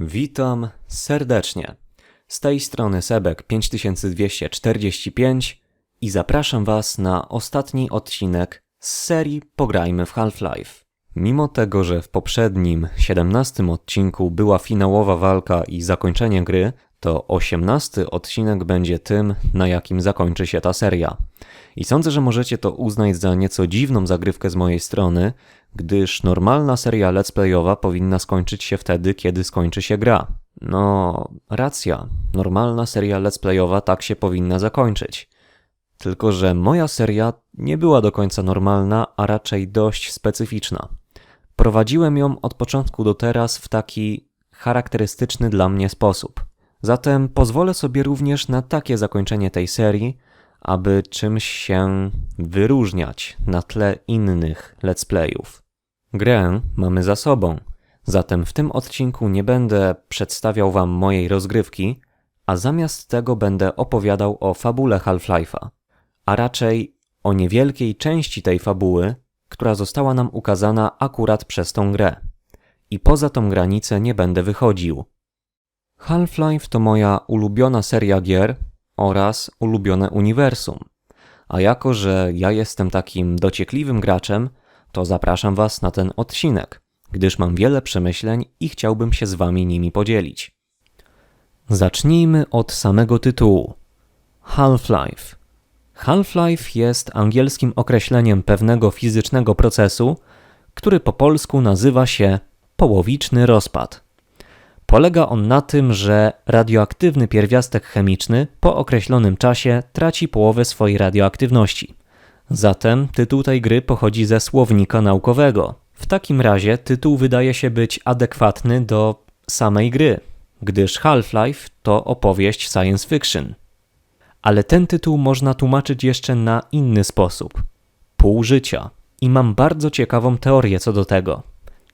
Witam serdecznie. Z tej strony Sebek 5245 i zapraszam Was na ostatni odcinek z serii Pograjmy w Half-Life. Mimo tego, że w poprzednim 17 odcinku była finałowa walka i zakończenie gry, to 18 odcinek będzie tym, na jakim zakończy się ta seria. I sądzę, że możecie to uznać za nieco dziwną zagrywkę z mojej strony, gdyż normalna seria let's playowa powinna skończyć się wtedy, kiedy skończy się gra. No, racja, normalna seria let's playowa tak się powinna zakończyć. Tylko, że moja seria nie była do końca normalna, a raczej dość specyficzna. Prowadziłem ją od początku do teraz w taki charakterystyczny dla mnie sposób. Zatem pozwolę sobie również na takie zakończenie tej serii, aby czymś się wyróżniać na tle innych let's playów. Grę mamy za sobą, zatem w tym odcinku nie będę przedstawiał Wam mojej rozgrywki, a zamiast tego będę opowiadał o fabule Half-Life'a, a raczej o niewielkiej części tej fabuły, która została nam ukazana akurat przez tą grę. I poza tą granicę nie będę wychodził. Half-Life to moja ulubiona seria gier oraz ulubione uniwersum. A jako, że ja jestem takim dociekliwym graczem, to zapraszam Was na ten odcinek, gdyż mam wiele przemyśleń i chciałbym się z Wami nimi podzielić. Zacznijmy od samego tytułu. Half-Life. Half-Life jest angielskim określeniem pewnego fizycznego procesu, który po polsku nazywa się połowiczny rozpad. Polega on na tym, że radioaktywny pierwiastek chemiczny po określonym czasie traci połowę swojej radioaktywności. Zatem tytuł tej gry pochodzi ze słownika naukowego. W takim razie tytuł wydaje się być adekwatny do samej gry, gdyż Half-Life to opowieść science fiction. Ale ten tytuł można tłumaczyć jeszcze na inny sposób pół życia. I mam bardzo ciekawą teorię co do tego,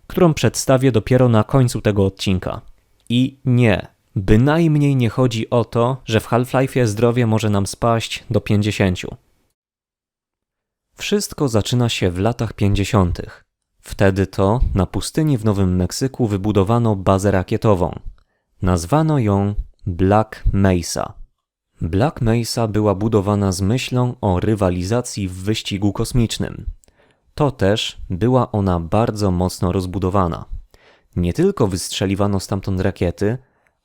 którą przedstawię dopiero na końcu tego odcinka. I nie, bynajmniej nie chodzi o to, że w Half-Life zdrowie może nam spaść do 50. Wszystko zaczyna się w latach 50. Wtedy to na pustyni w Nowym Meksyku wybudowano bazę rakietową. Nazwano ją Black Mesa. Black Mesa była budowana z myślą o rywalizacji w wyścigu kosmicznym. To też była ona bardzo mocno rozbudowana. Nie tylko wystrzeliwano stamtąd rakiety,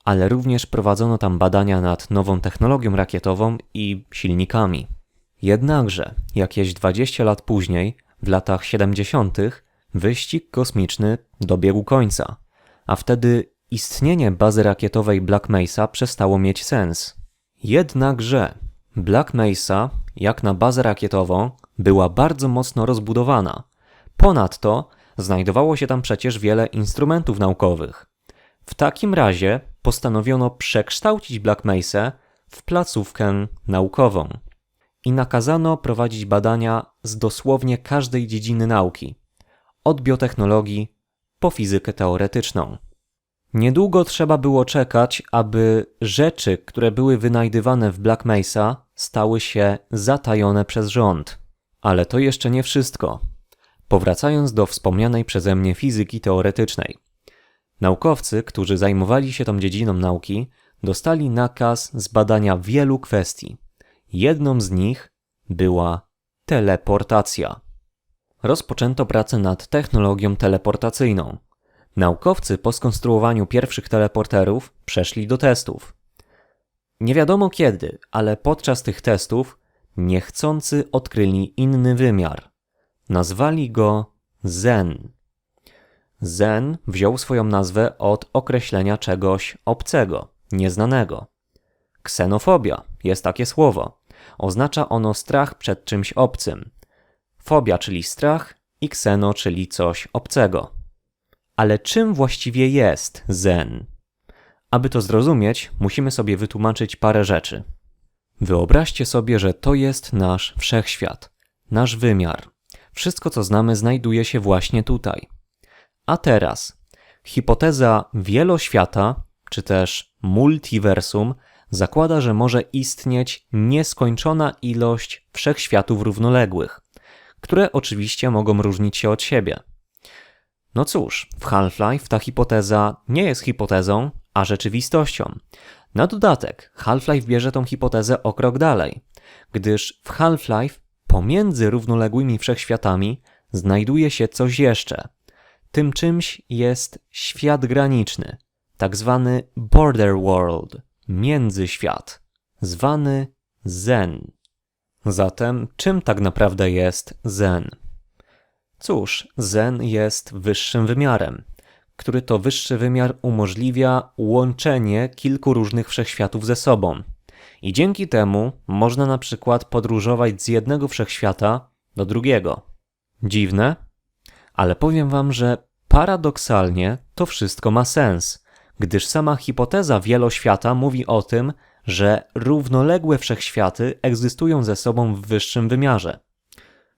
ale również prowadzono tam badania nad nową technologią rakietową i silnikami. Jednakże, jakieś 20 lat później, w latach 70., wyścig kosmiczny dobiegł końca, a wtedy istnienie bazy rakietowej Black Mesa przestało mieć sens. Jednakże Black Mesa, jak na bazę rakietową, była bardzo mocno rozbudowana. Ponadto znajdowało się tam przecież wiele instrumentów naukowych. W takim razie postanowiono przekształcić Black Mesa w placówkę naukową i nakazano prowadzić badania z dosłownie każdej dziedziny nauki, od biotechnologii po fizykę teoretyczną. Niedługo trzeba było czekać, aby rzeczy, które były wynajdywane w Black Mesa, stały się zatajone przez rząd. Ale to jeszcze nie wszystko. Powracając do wspomnianej przeze mnie fizyki teoretycznej. Naukowcy, którzy zajmowali się tą dziedziną nauki, dostali nakaz zbadania wielu kwestii. Jedną z nich była teleportacja. Rozpoczęto pracę nad technologią teleportacyjną. Naukowcy po skonstruowaniu pierwszych teleporterów przeszli do testów. Nie wiadomo kiedy, ale podczas tych testów niechcący odkryli inny wymiar. Nazwali go Zen. Zen wziął swoją nazwę od określenia czegoś obcego, nieznanego. Ksenofobia jest takie słowo. Oznacza ono strach przed czymś obcym. Fobia, czyli strach, i kseno, czyli coś obcego. Ale czym właściwie jest Zen? Aby to zrozumieć, musimy sobie wytłumaczyć parę rzeczy. Wyobraźcie sobie, że to jest nasz wszechświat, nasz wymiar. Wszystko, co znamy, znajduje się właśnie tutaj. A teraz, hipoteza wieloświata, czy też multiversum, zakłada, że może istnieć nieskończona ilość wszechświatów równoległych, które oczywiście mogą różnić się od siebie. No cóż, w Half-Life ta hipoteza nie jest hipotezą, a rzeczywistością. Na dodatek, Half-Life bierze tą hipotezę o krok dalej, gdyż w Half-Life pomiędzy równoległymi wszechświatami znajduje się coś jeszcze. Tym czymś jest świat graniczny, tak zwany border world, międzyświat, zwany Zen. Zatem czym tak naprawdę jest Zen? Cóż, Zen jest wyższym wymiarem, który to wyższy wymiar umożliwia łączenie kilku różnych wszechświatów ze sobą. I dzięki temu można na przykład podróżować z jednego wszechświata do drugiego. Dziwne? Ale powiem wam, że paradoksalnie to wszystko ma sens, gdyż sama hipoteza wieloświata mówi o tym, że równoległe wszechświaty egzystują ze sobą w wyższym wymiarze.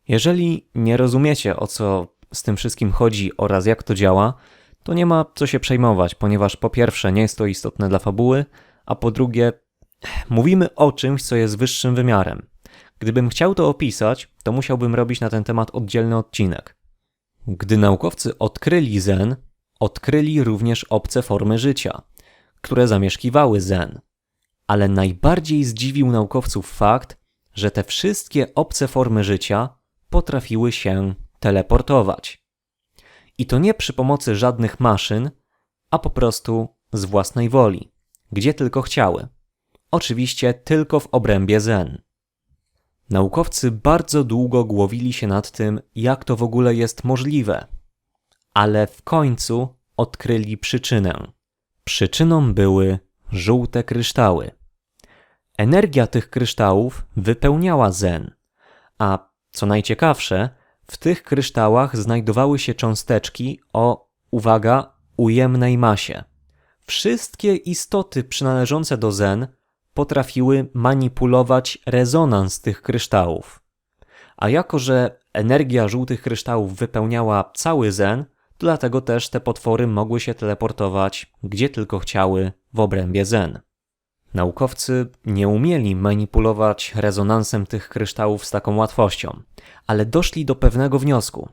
Jeżeli nie rozumiecie o co z tym wszystkim chodzi oraz jak to działa, to nie ma co się przejmować, ponieważ po pierwsze nie jest to istotne dla fabuły, a po drugie mówimy o czymś, co jest wyższym wymiarem. Gdybym chciał to opisać, to musiałbym robić na ten temat oddzielny odcinek. Gdy naukowcy odkryli Zen, odkryli również obce formy życia, które zamieszkiwały Zen. Ale najbardziej zdziwił naukowców fakt, że te wszystkie obce formy życia potrafiły się teleportować. I to nie przy pomocy żadnych maszyn, a po prostu z własnej woli, gdzie tylko chciały. Oczywiście tylko w obrębie Zen. Naukowcy bardzo długo głowili się nad tym, jak to w ogóle jest możliwe, ale w końcu odkryli przyczynę. Przyczyną były żółte kryształy. Energia tych kryształów wypełniała Zen, a co najciekawsze, w tych kryształach znajdowały się cząsteczki o, uwaga, ujemnej masie. Wszystkie istoty przynależące do Zen potrafiły manipulować rezonans tych kryształów. A jako, że energia żółtych kryształów wypełniała cały Zen, dlatego też te potwory mogły się teleportować gdzie tylko chciały w obrębie Zen. Naukowcy nie umieli manipulować rezonansem tych kryształów z taką łatwością, ale doszli do pewnego wniosku.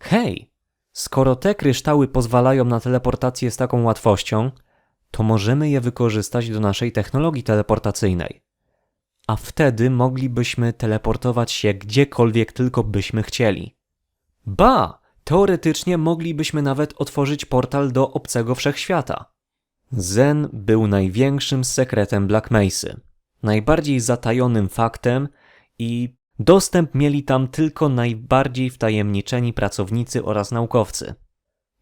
Hej, skoro te kryształy pozwalają na teleportację z taką łatwością, to możemy je wykorzystać do naszej technologii teleportacyjnej. A wtedy moglibyśmy teleportować się gdziekolwiek tylko byśmy chcieli. Ba! Teoretycznie moglibyśmy nawet otworzyć portal do obcego wszechświata. Zen był największym sekretem Black Mesy, najbardziej zatajonym faktem i dostęp mieli tam tylko najbardziej wtajemniczeni pracownicy oraz naukowcy.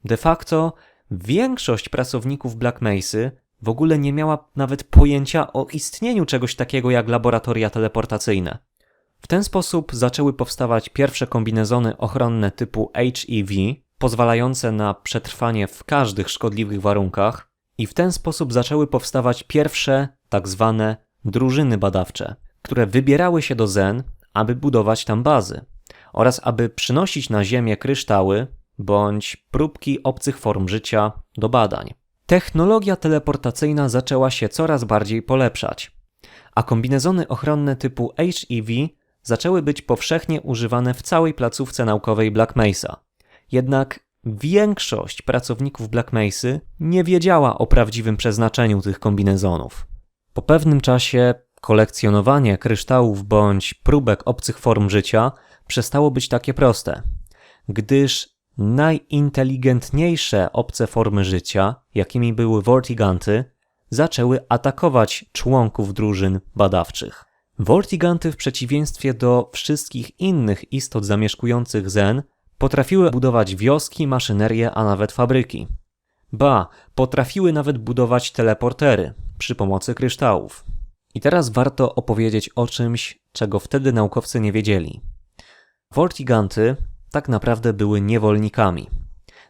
De facto większość pracowników Black Mesy w ogóle nie miała nawet pojęcia o istnieniu czegoś takiego jak laboratoria teleportacyjne. W ten sposób zaczęły powstawać pierwsze kombinezony ochronne typu HEV, pozwalające na przetrwanie w każdych szkodliwych warunkach, i w ten sposób zaczęły powstawać pierwsze tak zwane drużyny badawcze, które wybierały się do Zen, aby budować tam bazy oraz aby przynosić na Ziemię kryształy bądź próbki obcych form życia do badań. Technologia teleportacyjna zaczęła się coraz bardziej polepszać, a kombinezony ochronne typu HEV zaczęły być powszechnie używane w całej placówce naukowej Black Mesa. Jednak większość pracowników Black Mesy nie wiedziała o prawdziwym przeznaczeniu tych kombinezonów. Po pewnym czasie kolekcjonowanie kryształów bądź próbek obcych form życia przestało być takie proste, gdyż najinteligentniejsze obce formy życia, jakimi były Vortiganty, zaczęły atakować członków drużyn badawczych. Vortiganty w przeciwieństwie do wszystkich innych istot zamieszkujących Zen potrafiły budować wioski, maszynerie, a nawet fabryki. Ba, potrafiły nawet budować teleportery przy pomocy kryształów. I teraz warto opowiedzieć o czymś, czego wtedy naukowcy nie wiedzieli. Vortiganty tak naprawdę były niewolnikami.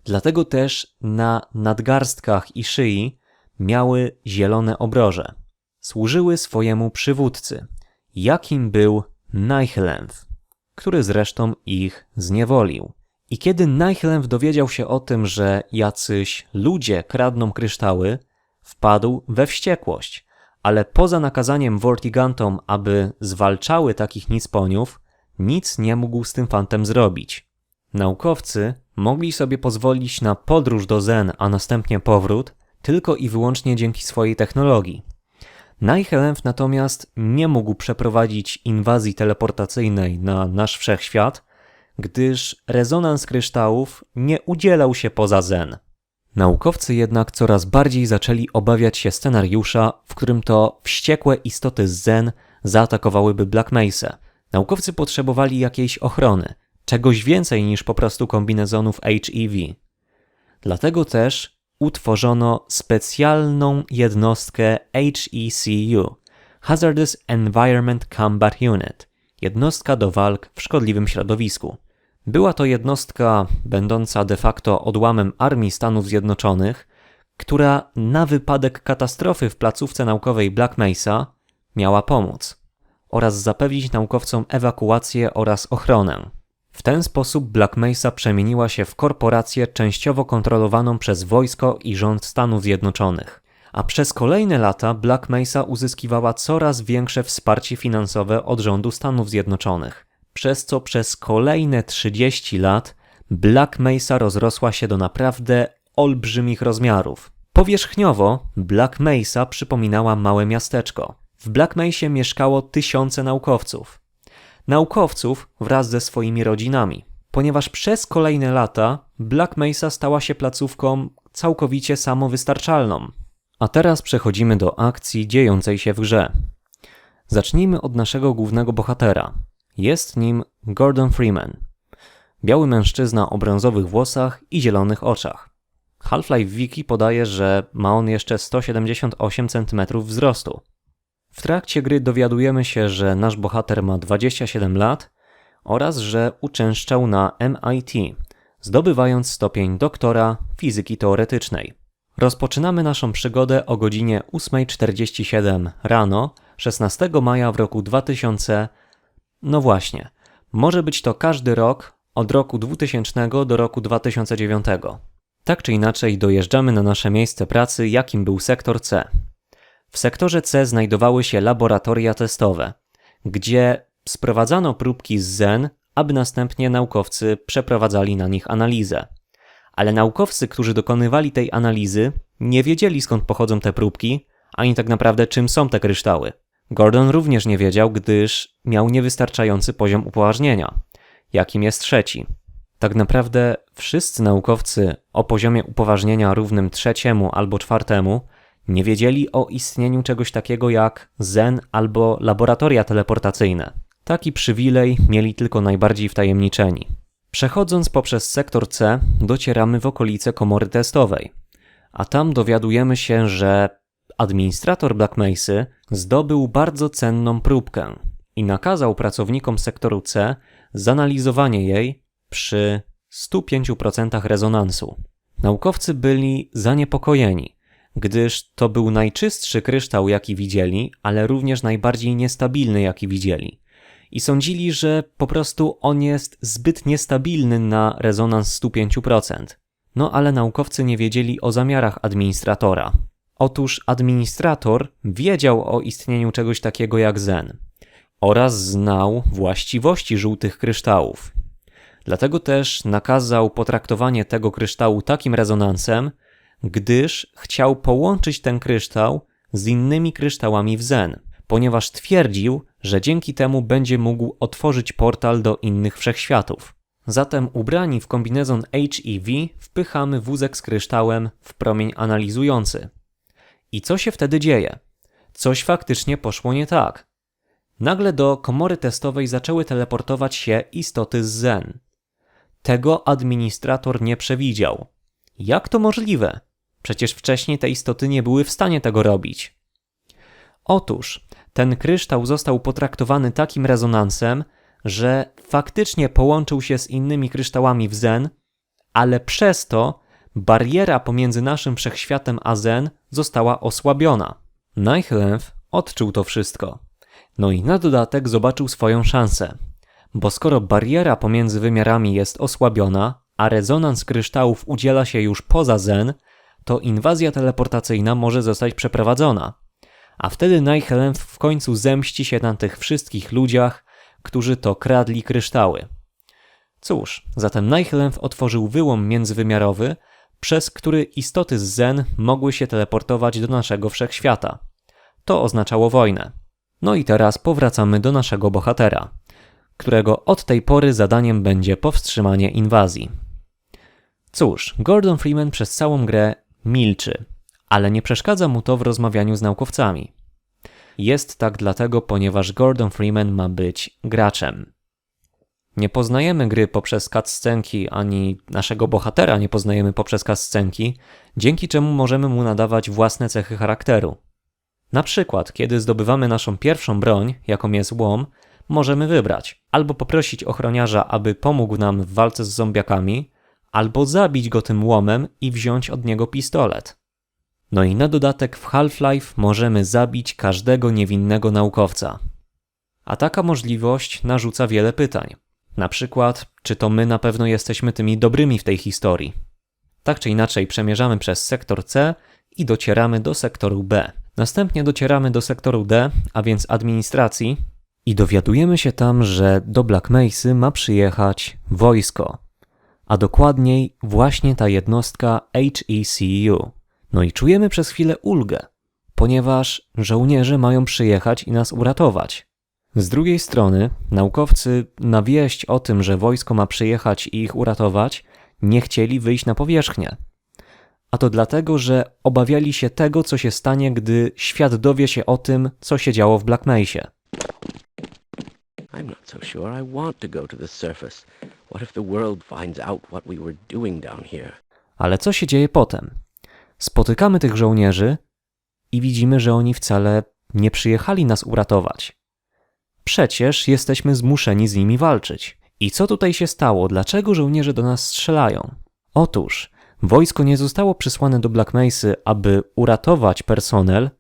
Dlatego też na nadgarstkach i szyi miały zielone obroże. Służyły swojemu przywódcy, jakim był Nihlenf, który zresztą ich zniewolił. I kiedy Nihlenf dowiedział się o tym, że jacyś ludzie kradną kryształy, wpadł we wściekłość, ale poza nakazaniem Vortigantom, aby zwalczały takich nisponiów, nic nie mógł z tym fantem zrobić. Naukowcy mogli sobie pozwolić na podróż do Zen, a następnie powrót, tylko i wyłącznie dzięki swojej technologii. Nihilemph natomiast nie mógł przeprowadzić inwazji teleportacyjnej na nasz wszechświat, gdyż rezonans kryształów nie udzielał się poza Zen. Naukowcy jednak coraz bardziej zaczęli obawiać się scenariusza, w którym to wściekłe istoty z Zen zaatakowałyby Black Mesa. Naukowcy potrzebowali jakiejś ochrony, czegoś więcej niż po prostu kombinezonów HEV. Dlatego też utworzono specjalną jednostkę HECU Hazardous Environment Combat Unit jednostka do walk w szkodliwym środowisku. Była to jednostka będąca de facto odłamem Armii Stanów Zjednoczonych, która na wypadek katastrofy w placówce naukowej Black Mesa miała pomóc oraz zapewnić naukowcom ewakuację oraz ochronę. W ten sposób Black Mesa przemieniła się w korporację częściowo kontrolowaną przez wojsko i rząd Stanów Zjednoczonych. A przez kolejne lata Black Mesa uzyskiwała coraz większe wsparcie finansowe od rządu Stanów Zjednoczonych, przez co przez kolejne 30 lat Black Mesa rozrosła się do naprawdę olbrzymich rozmiarów. Powierzchniowo Black Mesa przypominała małe miasteczko. W Black Mesa mieszkało tysiące naukowców naukowców wraz ze swoimi rodzinami, ponieważ przez kolejne lata Black Mesa stała się placówką całkowicie samowystarczalną. A teraz przechodzimy do akcji dziejącej się w grze. Zacznijmy od naszego głównego bohatera. Jest nim Gordon Freeman. Biały mężczyzna o brązowych włosach i zielonych oczach. Half-Life Wiki podaje, że ma on jeszcze 178 cm wzrostu. W trakcie gry dowiadujemy się, że nasz bohater ma 27 lat oraz że uczęszczał na MIT, zdobywając stopień doktora fizyki teoretycznej. Rozpoczynamy naszą przygodę o godzinie 8.47 rano 16 maja w roku 2000. No właśnie, może być to każdy rok od roku 2000 do roku 2009. Tak czy inaczej dojeżdżamy na nasze miejsce pracy, jakim był sektor C. W sektorze C znajdowały się laboratoria testowe, gdzie sprowadzano próbki z Zen, aby następnie naukowcy przeprowadzali na nich analizę. Ale naukowcy, którzy dokonywali tej analizy, nie wiedzieli skąd pochodzą te próbki, ani tak naprawdę czym są te kryształy. Gordon również nie wiedział, gdyż miał niewystarczający poziom upoważnienia, jakim jest trzeci. Tak naprawdę wszyscy naukowcy o poziomie upoważnienia równym trzeciemu albo czwartemu nie wiedzieli o istnieniu czegoś takiego jak Zen albo laboratoria teleportacyjne. Taki przywilej mieli tylko najbardziej wtajemniczeni. Przechodząc poprzez sektor C, docieramy w okolice komory testowej, a tam dowiadujemy się, że administrator Black Mesa zdobył bardzo cenną próbkę i nakazał pracownikom sektoru C zanalizowanie jej przy 105% rezonansu. Naukowcy byli zaniepokojeni, gdyż to był najczystszy kryształ, jaki widzieli, ale również najbardziej niestabilny, jaki widzieli. I sądzili, że po prostu on jest zbyt niestabilny na rezonans 105%. No ale naukowcy nie wiedzieli o zamiarach administratora. Otóż administrator wiedział o istnieniu czegoś takiego jak Zen oraz znał właściwości żółtych kryształów. Dlatego też nakazał potraktowanie tego kryształu takim rezonansem, gdyż chciał połączyć ten kryształ z innymi kryształami w Zen, ponieważ twierdził, że dzięki temu będzie mógł otworzyć portal do innych wszechświatów. Zatem ubrani w kombinezon HEV wpychamy wózek z kryształem w promień analizujący. I co się wtedy dzieje? Coś faktycznie poszło nie tak. Nagle do komory testowej zaczęły teleportować się istoty z Zen. Tego administrator nie przewidział. Jak to możliwe? Przecież wcześniej te istoty nie były w stanie tego robić. Otóż ten kryształ został potraktowany takim rezonansem, że faktycznie połączył się z innymi kryształami w Zen, ale przez to bariera pomiędzy naszym wszechświatem a Zen została osłabiona. Nightlenf odczuł to wszystko. No i na dodatek zobaczył swoją szansę. Bo skoro bariera pomiędzy wymiarami jest osłabiona, a rezonans kryształów udziela się już poza Zen, to inwazja teleportacyjna może zostać przeprowadzona. A wtedy Nighthelm w końcu zemści się na tych wszystkich ludziach, którzy to kradli kryształy. Cóż, zatem Nihilemph otworzył wyłom międzywymiarowy, przez który istoty z Zen mogły się teleportować do naszego wszechświata. To oznaczało wojnę. No i teraz powracamy do naszego bohatera, którego od tej pory zadaniem będzie powstrzymanie inwazji. Cóż, Gordon Freeman przez całą grę milczy, ale nie przeszkadza mu to w rozmawianiu z naukowcami. Jest tak dlatego, ponieważ Gordon Freeman ma być graczem. Nie poznajemy gry poprzez cutscenki, ani naszego bohatera nie poznajemy poprzez cutscenki, dzięki czemu możemy mu nadawać własne cechy charakteru. Na przykład, kiedy zdobywamy naszą pierwszą broń, jaką jest łom, możemy wybrać albo poprosić ochroniarza, aby pomógł nam w walce z zombiakami, albo zabić go tym łomem i wziąć od niego pistolet. No i na dodatek w Half-Life możemy zabić każdego niewinnego naukowca. A taka możliwość narzuca wiele pytań. Na przykład, czy to my na pewno jesteśmy tymi dobrymi w tej historii? Tak czy inaczej, przemierzamy przez sektor C i docieramy do sektoru B. Następnie docieramy do sektoru D, a więc administracji, i dowiadujemy się tam, że do Black Mesy ma przyjechać wojsko, a dokładniej właśnie ta jednostka HECU. No i czujemy przez chwilę ulgę, ponieważ żołnierze mają przyjechać i nas uratować. Z drugiej strony, naukowcy na wieść o tym, że wojsko ma przyjechać i ich uratować, nie chcieli wyjść na powierzchnię. A to dlatego, że obawiali się tego, co się stanie, gdy świat dowie się o tym, co się działo w Black Mesa. I'm not so sure I want to go to the surface. Ale co się dzieje potem? Spotykamy tych żołnierzy i widzimy, że oni wcale nie przyjechali nas uratować. Przecież jesteśmy zmuszeni z nimi walczyć. I co tutaj się stało? Dlaczego żołnierze do nas strzelają? Otóż, wojsko nie zostało przysłane do Black Mesy, aby uratować personel,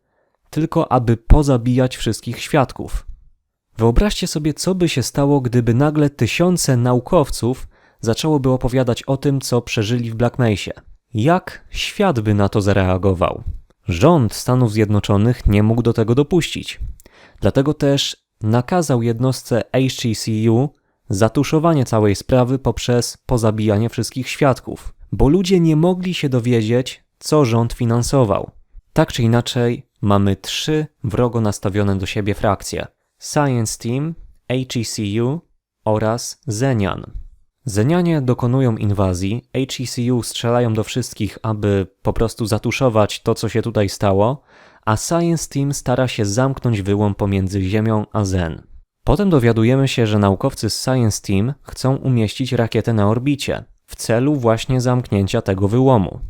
tylko aby pozabijać wszystkich świadków. Wyobraźcie sobie, co by się stało, gdyby nagle tysiące naukowców zaczęłoby opowiadać o tym, co przeżyli w Black Mesie. Jak świat by na to zareagował? Rząd Stanów Zjednoczonych nie mógł do tego dopuścić. Dlatego też nakazał jednostce HCCU zatuszowanie całej sprawy poprzez pozabijanie wszystkich świadków, bo ludzie nie mogli się dowiedzieć, co rząd finansował. Tak czy inaczej, mamy trzy wrogo nastawione do siebie frakcje: Science Team, HECU oraz Zenian. Zenianie dokonują inwazji, HECU strzelają do wszystkich, aby po prostu zatuszować to, co się tutaj stało, a Science Team stara się zamknąć wyłom pomiędzy Ziemią a Zen. Potem dowiadujemy się, że naukowcy z Science Team chcą umieścić rakietę na orbicie w celu właśnie zamknięcia tego wyłomu.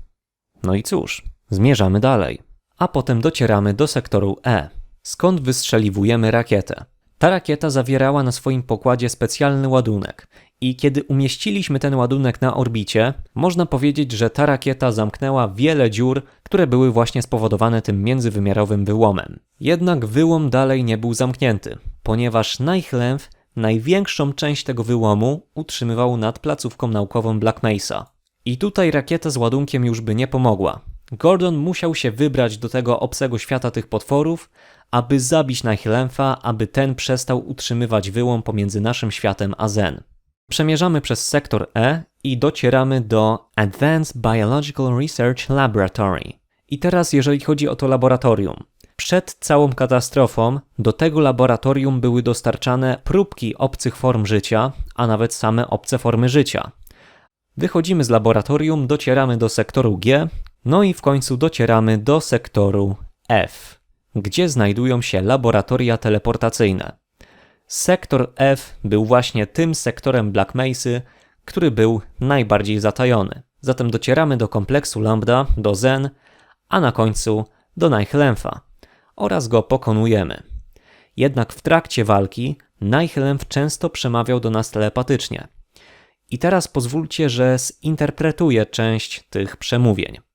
No i cóż, zmierzamy dalej. A potem docieramy do sektoru E, skąd wystrzeliwujemy rakietę. Ta rakieta zawierała na swoim pokładzie specjalny ładunek, i kiedy umieściliśmy ten ładunek na orbicie, można powiedzieć, że ta rakieta zamknęła wiele dziur, które były właśnie spowodowane tym międzywymiarowym wyłomem. Jednak wyłom dalej nie był zamknięty, ponieważ Nightlamp największą część tego wyłomu utrzymywał nad placówką naukową Black Mesa. I tutaj rakieta z ładunkiem już by nie pomogła. Gordon musiał się wybrać do tego obcego świata tych potworów, aby zabić Nightlampa, aby ten przestał utrzymywać wyłom pomiędzy naszym światem a Zen. Przemierzamy przez sektor E i docieramy do Advanced Biological Research Laboratory. I teraz, jeżeli chodzi o to laboratorium, przed całą katastrofą do tego laboratorium były dostarczane próbki obcych form życia, a nawet same obce formy życia. Wychodzimy z laboratorium, docieramy do sektoru G, no i w końcu docieramy do sektoru F, gdzie znajdują się laboratoria teleportacyjne. Sektor F był właśnie tym sektorem Black Mesy, który był najbardziej zatajony. Zatem docieramy do kompleksu Lambda, do Zen, a na końcu do Nightlampa oraz go pokonujemy. Jednak w trakcie walki Nightlamp często przemawiał do nas telepatycznie. I teraz pozwólcie, że zinterpretuję część tych przemówień.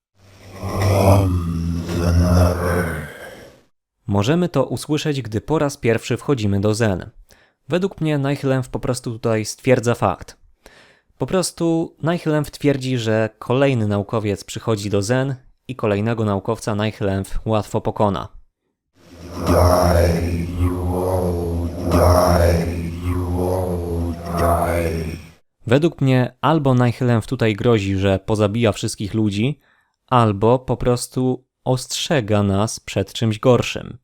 Możemy to usłyszeć, gdy po raz pierwszy wchodzimy do Zen. Według mnie Nightlamp po prostu tutaj stwierdza fakt. Po prostu Nightlamp twierdzi, że kolejny naukowiec przychodzi do Zen i kolejnego naukowca Nightlamp łatwo pokona. Według mnie albo Nihilem tutaj grozi, że pozabija wszystkich ludzi, albo po prostu ostrzega nas przed czymś gorszym.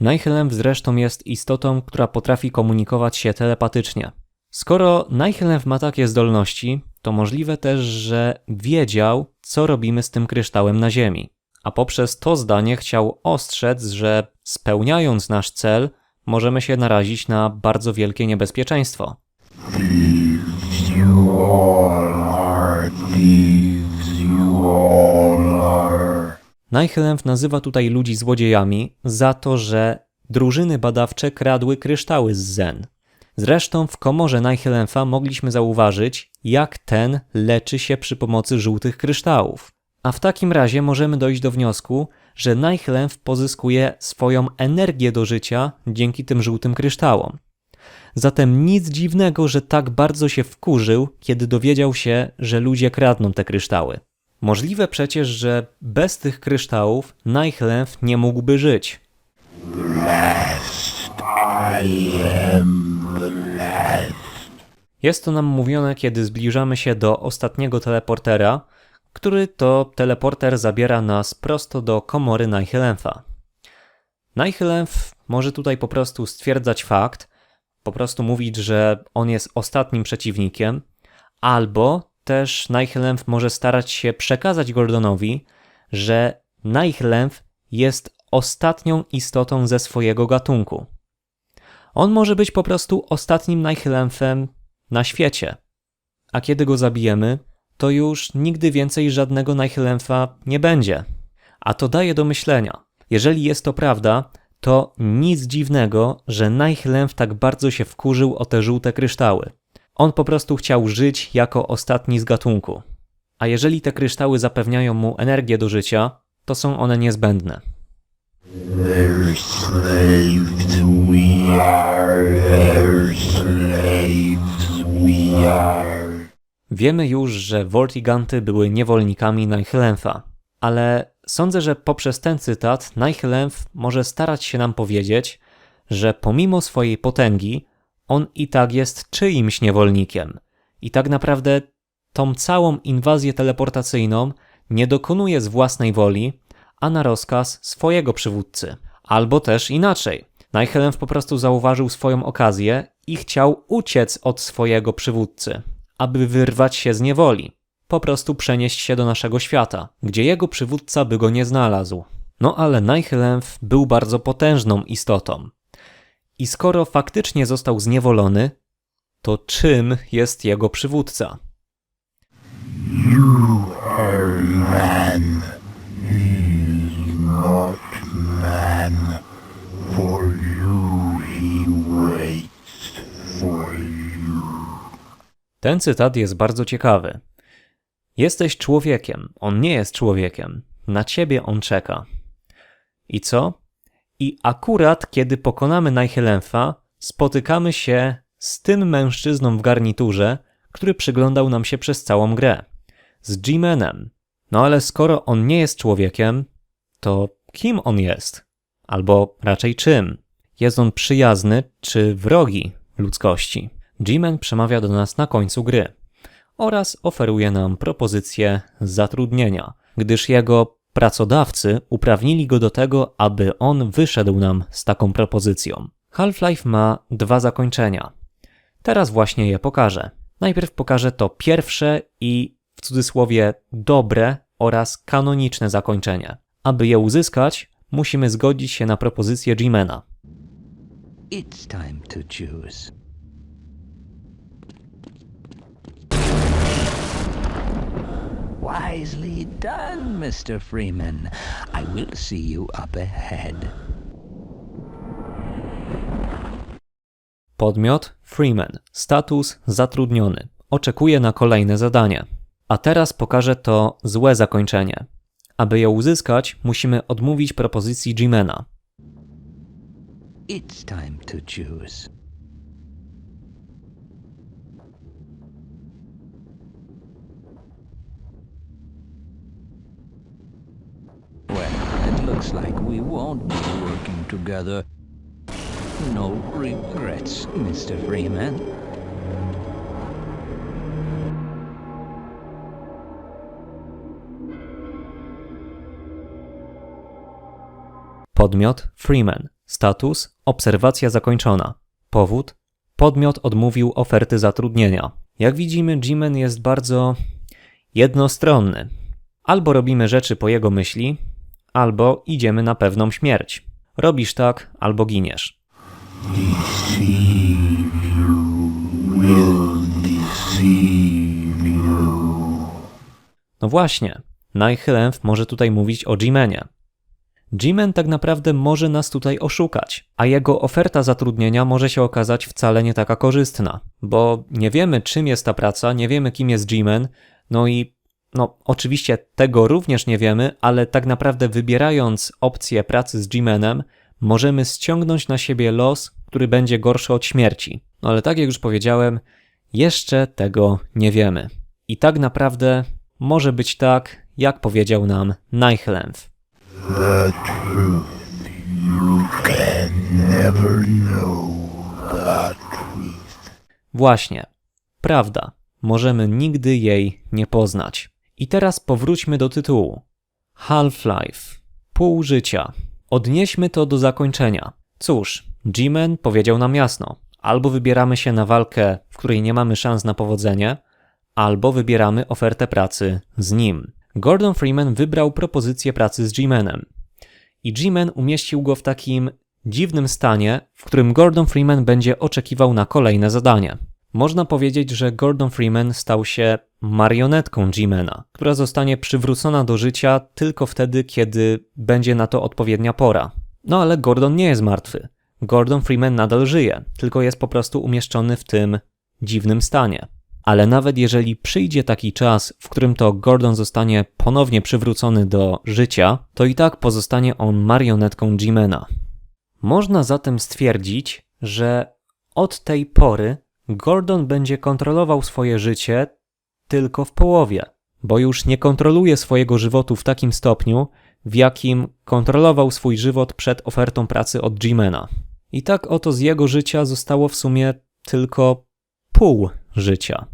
Nihilem zresztą jest istotą, która potrafi komunikować się telepatycznie. Skoro Nihilem ma takie zdolności, to możliwe też, że wiedział, co robimy z tym kryształem na Ziemi. A poprzez to zdanie chciał ostrzec, że spełniając nasz cel, możemy się narazić na bardzo wielkie niebezpieczeństwo. You all are Nihilem nazywa tutaj ludzi złodziejami za to, że drużyny badawcze kradły kryształy z Zen. Zresztą w komorze Nihilemfa mogliśmy zauważyć, jak ten leczy się przy pomocy żółtych kryształów. A w takim razie możemy dojść do wniosku, że Nihilemf pozyskuje swoją energię do życia dzięki tym żółtym kryształom. Zatem nic dziwnego, że tak bardzo się wkurzył, kiedy dowiedział się, że ludzie kradną te kryształy. Możliwe przecież, że bez tych kryształów Nightlemf nie mógłby żyć. I am last. Jest to nam mówione, kiedy zbliżamy się do ostatniego teleportera, który to teleporter zabiera nas prosto do komory Nihilempha. Nihilemph może tutaj po prostu stwierdzać fakt, po prostu mówić, że on jest ostatnim przeciwnikiem, albo też Nihilemph może starać się przekazać Gordonowi, że Nihilemph jest ostatnią istotą ze swojego gatunku. On może być po prostu ostatnim Nihilemphem na świecie. A kiedy go zabijemy, to już nigdy więcej żadnego Nihilempha nie będzie. A to daje do myślenia. Jeżeli jest to prawda, to nic dziwnego, że Nihilemph tak bardzo się wkurzył o te żółte kryształy. On po prostu chciał żyć jako ostatni z gatunku. A jeżeli te kryształy zapewniają mu energię do życia, to są one niezbędne. Wiemy już, że Vortiganty były niewolnikami Nihilempha, ale sądzę, że poprzez ten cytat Nihilemph może starać się nam powiedzieć, że pomimo swojej potęgi, on i tak jest czyimś niewolnikiem. I tak naprawdę tą całą inwazję teleportacyjną nie dokonuje z własnej woli, a na rozkaz swojego przywódcy. Albo też inaczej. Nihilemph po prostu zauważył swoją okazję i chciał uciec od swojego przywódcy, aby wyrwać się z niewoli. Po prostu przenieść się do naszego świata, gdzie jego przywódca by go nie znalazł. No ale Nihilemph był bardzo potężną istotą. I skoro faktycznie został zniewolony, to czym jest jego przywódca? You are man. He's not man. For you he waits. For you. Ten cytat jest bardzo ciekawy. Jesteś człowiekiem, on nie jest człowiekiem. Na ciebie on czeka. I co? I akurat kiedy pokonamy Nihilempha, spotykamy się z tym mężczyzną w garniturze, który przyglądał nam się przez całą grę. Z G-Manem. No ale skoro on nie jest człowiekiem, to kim on jest? Albo raczej czym? Jest on przyjazny czy wrogi ludzkości? G-Man przemawia do nas na końcu gry oraz oferuje nam propozycję zatrudnienia, gdyż jego pracodawcy uprawnili go do tego, aby on wyszedł nam z taką propozycją. Half-Life ma dwa zakończenia. Teraz właśnie je pokażę. Najpierw pokażę to pierwsze i w cudzysłowie dobre oraz kanoniczne zakończenie. Aby je uzyskać, musimy zgodzić się na propozycję G-Mana. It's time to choose. Wisely done, Mr. Freeman. I will see you up ahead. Podmiot Freeman. Status zatrudniony. Oczekuje na kolejne zadanie. A teraz pokażę to złe zakończenie. Aby je uzyskać, musimy odmówić propozycji G-Mana. It's time to choose. Well, it looks like we won't be working together. No regrets, Mr. Freeman. Podmiot Freeman. Status obserwacja zakończona. Powód podmiot odmówił oferty zatrudnienia. Jak widzimy, Jimen jest bardzo jednostronny. Albo robimy rzeczy po jego myśli, albo idziemy na pewną śmierć. Robisz tak, albo giniesz. No właśnie, Najchylenf może tutaj mówić o Jimenie. Jimen tak naprawdę może nas tutaj oszukać, a jego oferta zatrudnienia może się okazać wcale nie taka korzystna, bo nie wiemy czym jest ta praca, nie wiemy kim jest Jimen, no i no oczywiście tego również nie wiemy, ale tak naprawdę wybierając opcję pracy z Jimenem, możemy ściągnąć na siebie los, który będzie gorszy od śmierci. No ale tak jak już powiedziałem, jeszcze tego nie wiemy. I tak naprawdę może być tak, jak powiedział nam Najchlenf. The truth. You can never know the truth. Właśnie, prawda, możemy nigdy jej nie poznać. I teraz powróćmy do tytułu. Half-Life, pół życia. Odnieśmy to do zakończenia. Cóż, G-Man powiedział nam jasno: albo wybieramy się na walkę, w której nie mamy szans na powodzenie, albo wybieramy ofertę pracy z nim. Gordon Freeman wybrał propozycję pracy z G-Manem. I G-Man umieścił go w takim dziwnym stanie, w którym Gordon Freeman będzie oczekiwał na kolejne zadanie. Można powiedzieć, że Gordon Freeman stał się marionetką G-Mana, która zostanie przywrócona do życia tylko wtedy, kiedy będzie na to odpowiednia pora. No ale Gordon nie jest martwy. Gordon Freeman nadal żyje, tylko jest po prostu umieszczony w tym dziwnym stanie. Ale nawet jeżeli przyjdzie taki czas, w którym to Gordon zostanie ponownie przywrócony do życia, to i tak pozostanie on marionetką G-Mana. Można zatem stwierdzić, że od tej pory Gordon będzie kontrolował swoje życie tylko w połowie, bo już nie kontroluje swojego żywotu w takim stopniu, w jakim kontrolował swój żywot przed ofertą pracy od G-Mana. I tak oto z jego życia zostało w sumie tylko pół życia.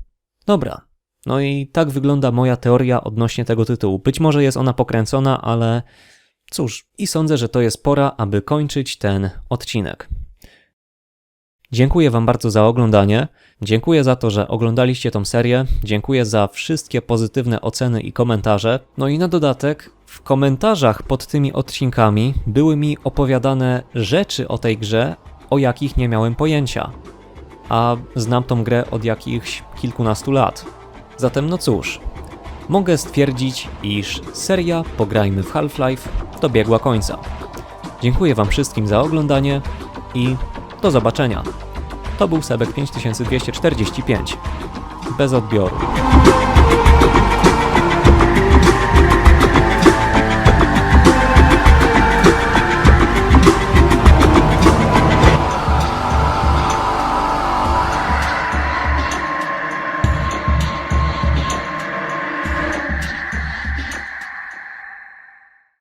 Dobra. No i tak wygląda moja teoria odnośnie tego tytułu. Być może jest ona pokręcona, ale cóż, i sądzę, że to jest pora, aby kończyć ten odcinek. Dziękuję Wam bardzo za oglądanie. Dziękuję za to, że oglądaliście tą serię. Dziękuję za wszystkie pozytywne oceny i komentarze. No i na dodatek, w komentarzach pod tymi odcinkami były mi opowiadane rzeczy o tej grze, o jakich nie miałem pojęcia. A znam tą grę od jakichś kilkunastu lat. Zatem no cóż, mogę stwierdzić, iż seria Pograjmy w Half-Life dobiegła końca. Dziękuję Wam wszystkim za oglądanie i do zobaczenia. To był Sebek 5245. Bez odbioru.